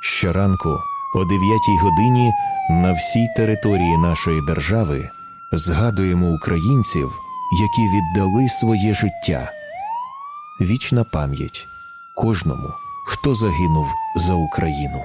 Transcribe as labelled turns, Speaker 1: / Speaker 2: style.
Speaker 1: Щоранку о 9 годині на всій території нашої держави згадуємо українців, які віддали своє життя. Вічна пам'ять кожному, хто загинув за Україну.